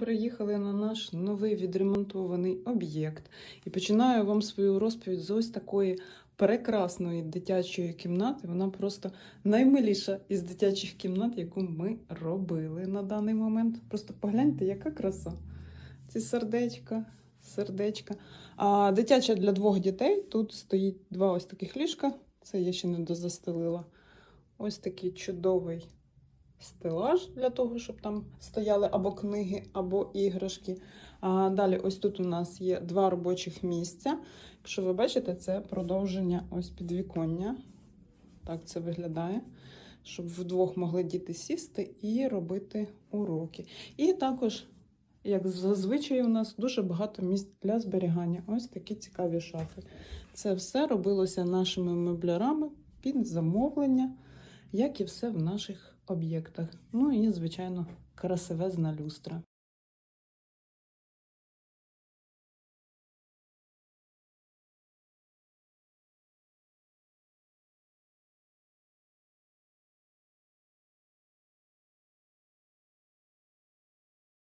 Приїхали на наш новий відремонтований об'єкт і починаю вам свою розповідь з ось такої прекрасної дитячої кімнати. Вона просто наймиліша із дитячих кімнат, яку ми робили на даний момент. Просто погляньте, яка краса. Ці сердечка, сердечка. А дитяча для двох дітей. Тут стоїть два ось таких ліжка. Це я ще не дозастелила. Ось такий чудовий стелаж для того, щоб там стояли або книги, або іграшки. А далі, ось тут у нас є два робочих місця. Якщо ви бачите, це продовження ось підвіконня. Так це виглядає. Щоб вдвох могли діти сісти і робити уроки. І також, як зазвичай, у нас дуже багато місць для зберігання. Ось такі цікаві шафи. Це все робилося нашими меблярами під замовлення, як і все в наших об'єктах. Ну і, звичайно, красивезна люстра.